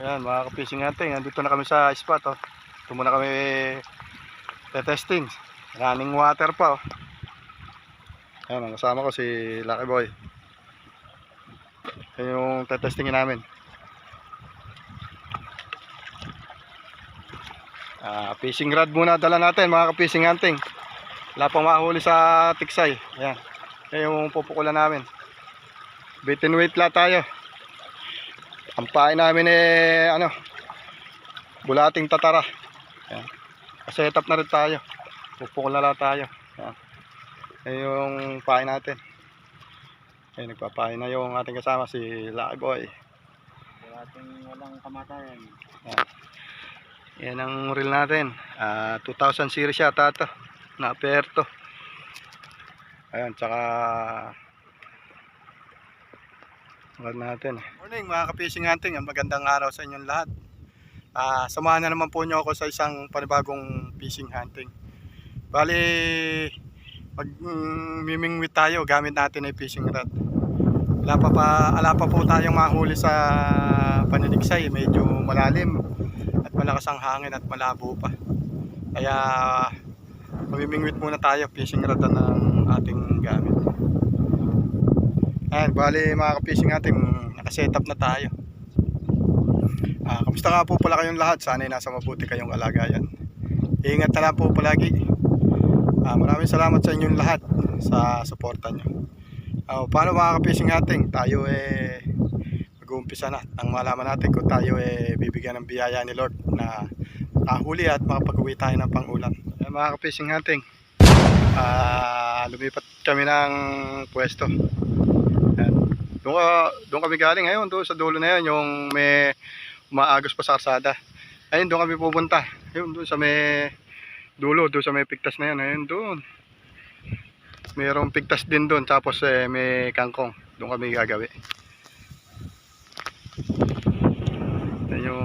Ayan, mga ka-fishing natin. Nandito na kami sa spot. Oh. Ito muna kami testing. Running water pa. Oh. Ayan, ang kasama ko si Lucky Boy. Ayan yung tetestingin namin. Ah, fishing rod muna dala natin mga ka-fishing hunting. Wala pang mahuli sa tiksay. Ayan. Ayan yung pupukulan namin. Bait and weight la tayo. Ang pain namin eh, ano, bulating tatara. Ayan. Set up na rin tayo. Pupukul na lang tayo. Ayan. Ayan yung pain natin. Ayan, nagpapain na yung ating kasama si Lagoy. Ating walang kamatayan. Yan ang reel natin. Ah, 2000 series yata ito. Na aperto. Ayan, tsaka Magad natin. Morning mga ka-fishing hunting. Magandang araw sa inyong lahat. Ah, samahan na naman po niyo ako sa isang panibagong fishing hunting. Bali, mag mm, tayo gamit natin ay fishing rod. Wala pa, pa, ala pa po tayong mahuli sa paninigsay. Medyo malalim at malakas ang hangin at malabo pa. Kaya mamimingwit muna tayo fishing rod na ng ating. Ayan, bali mga ka-fishing natin, nakasetup na tayo. Ah, kamusta nga po pala kayong lahat? Sana ay nasa mabuti kayong kalagayan. Ingat na lang po palagi. Ah, maraming salamat sa inyong lahat sa suporta nyo. Ah, paano mga ka-fishing natin? Tayo eh mag-uumpisa na nang malaman natin kung tayo eh bibigyan ng biyaya ni Lord na makahuli at makapag-uwi tayo ng pangulam. Ayan, mga ka-fishing natin, ah, lumipat kami ng pwesto. Doon, ka- doon kami galing ngayon, doon sa dulo na yun, yung may umaagos pa sa karsada. Ayun, doon kami pupunta. Ayun, doon sa may dulo, doon sa may pigtas na yun. Ayun, doon. Mayroong pigtas din doon, tapos eh, may kangkong. Doon kami gagawi. Yan yung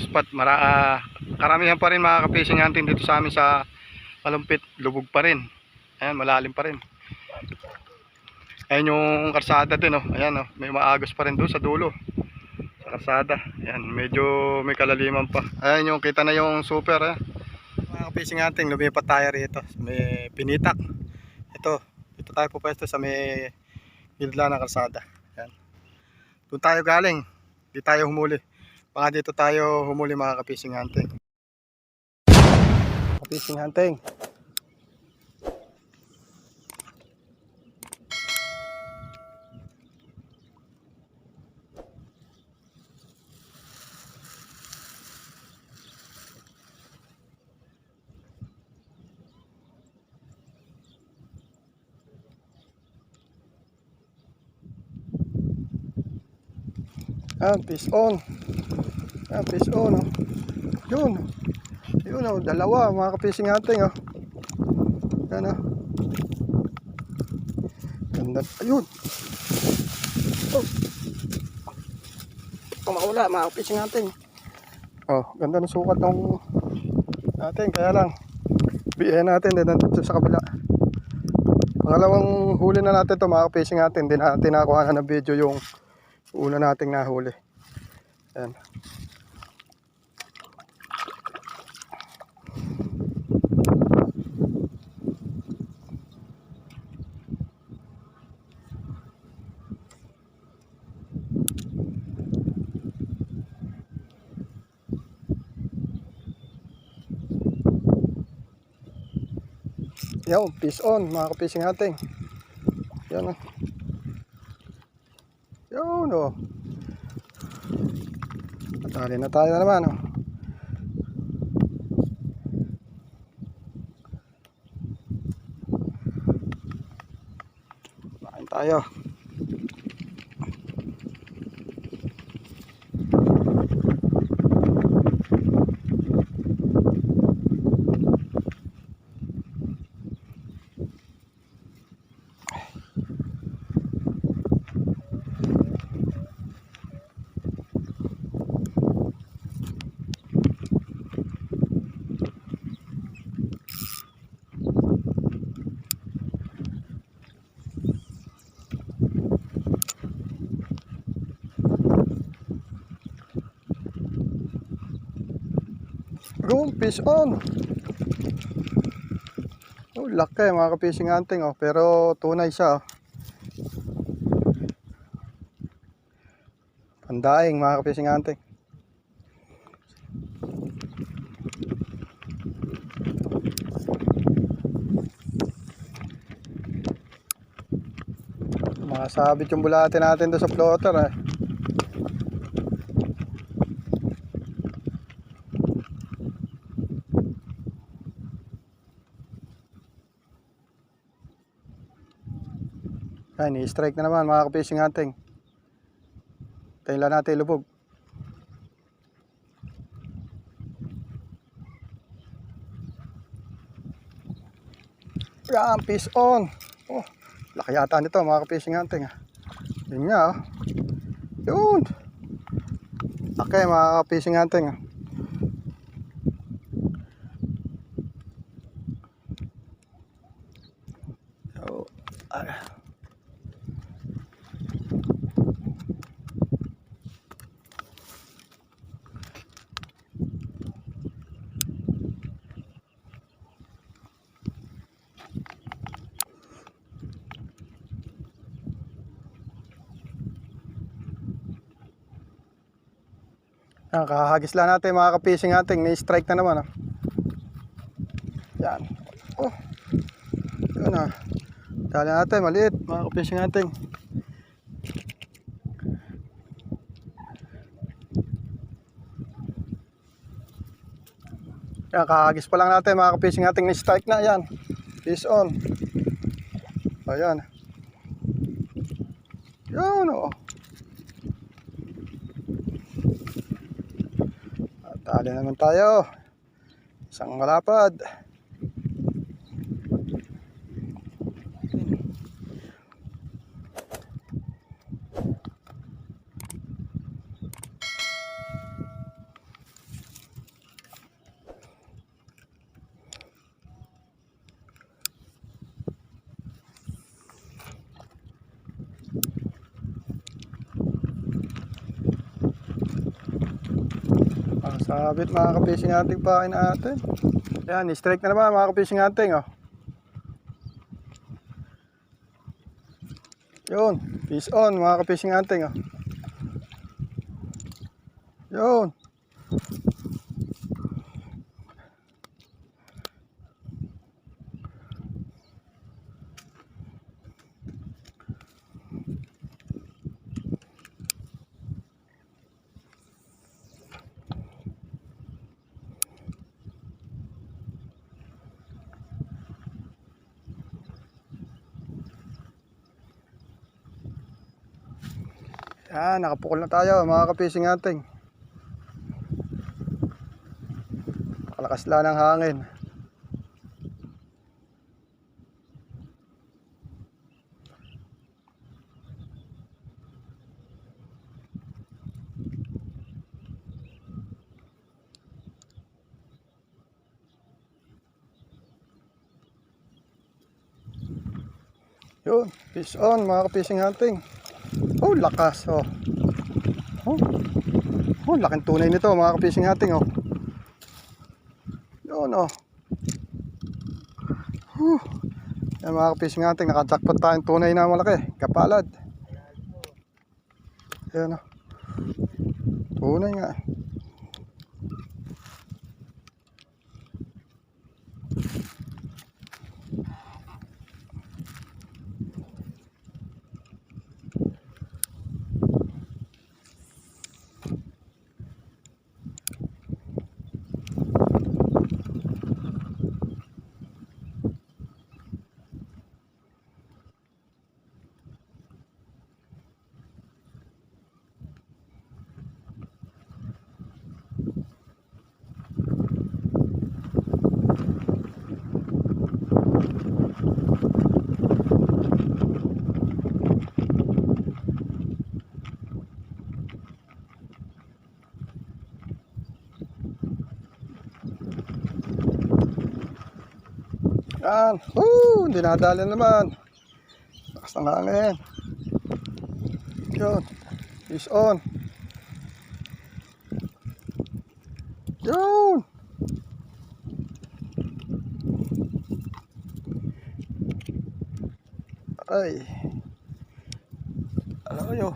spot. Mara, ah, karamihan pa rin mga ka-fishing hunting dito sa amin sa Malumpit. Lubog pa rin. Ayan, malalim pa rin. Ayan yung karsada din, oh. Ayan, oh. May maagos pa rin doon sa dulo. Sa karsada. Ayan, medyo may kalaliman pa. Ayan yung kita na yung super, eh. Mga fishing natin, lumipat tayo rito. May pinitak. Ito, dito tayo pupwesto sa may gilala ng karsada. Ayan. Doon tayo galing. Di tayo humuli. Baka dito tayo humuli mga ka-fishing hunting. Ka-fishing hunting. Ah, fish on. Ah, fish on. Oh. Yun. Yun oh, dalawa mga ka-fishing hunting oh. Yan oh. Ganda. Ayun. Oh. Kumawala mga ka-fishing hunting. Oh, ganda ng sukat ng natin. Kaya lang, biyahin natin din nandito sa kabila. Pangalawang huli na natin to mga ka-fishing natin. Hindi natin nakuha na ng video yung una nating nahuli. Yan. Yan, peace on mga kapising ating. Yan oh. Yun oh. Natali na tayo na naman oh. Kain tayo. Yun, fish on. Oh, laki mga ka-fishing hunting oh. Pero tunay siya oh. Pandaing mga ka-fishing hunting. Makasabit yung bulate natin doon sa floater eh. Yan, i-strike na naman mga ka-fishing hunting. Tayo lang natin ilubog. Yan, fish on. Oh, laki yata nito mga ka-fishing hunting. ah. Yun nga oh. Yun. Okay mga ka-fishing hunting. Yan, kakahagis lang natin mga ka-fishing natin. Ni-strike na naman. Oh. Yan. Oh. Yun ah. Dali natin, maliit. Mga ka-fishing natin. Yan, kakahagis pa lang natin mga ka-fishing natin. Ni-strike na. Yan. Fish on. Ayan. Yan oh. Tali naman tayo. Isang malapad. Sabit mga ka-fishing hunting pa natin. Yan, strike na naman mga ka-fishing hunting oh. Yun, fish on mga ka-fishing hunting oh. Yun. Yan, nakapukol na tayo mga ka-fishing hunting. Nakalakas lang ng hangin. Yun, fish on mga ka-fishing hunting. Oh, lakas oh. Oh. Oh, laking tunay nito mga ka-fishing hunting oh. Yun oh. Huh. Yan mga ka-fishing hunting, nakajackpot tayong tunay na malaki, kapalad. Yan oh. Tunay nga. Yan. Woo! Dinadali naman. Lakas ng hangin. Yun. Fish on. Yun. Ay. Alam mo nyo.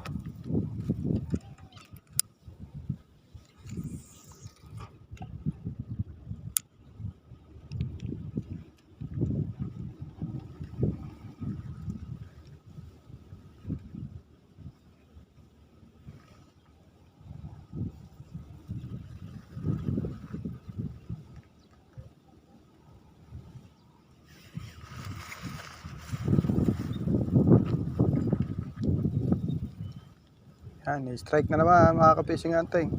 Yan, strike na naman mga kapising anting.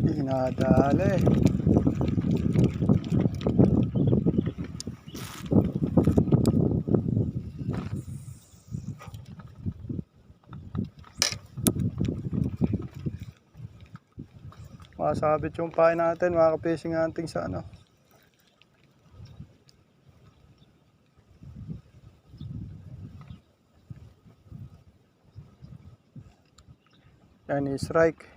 Dinadali. Masabit yung pain natin mga kapising anting sa ano. Yan strike.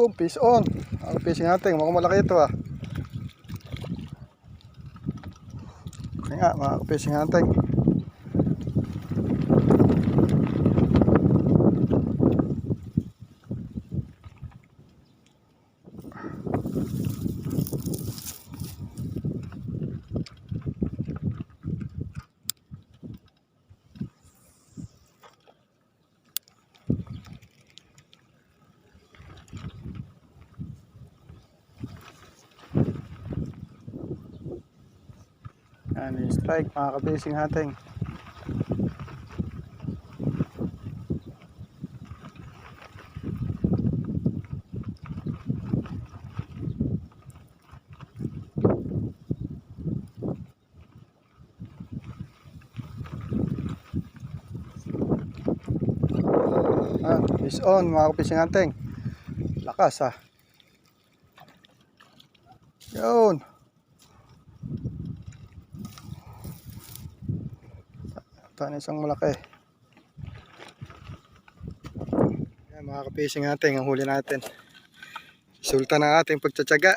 Yung fish on. Ang fishing natin, mukhang malaki ito ah. Kaya nga, mga fishing natin. Yan, yung strike mga kabising natin. Ah, is on mga kabising natin. Lakas ah. Yun. Ito na isang malaki. Yan, mga kapising natin, ang huli natin. Sultan ng ating pagtsatsaga.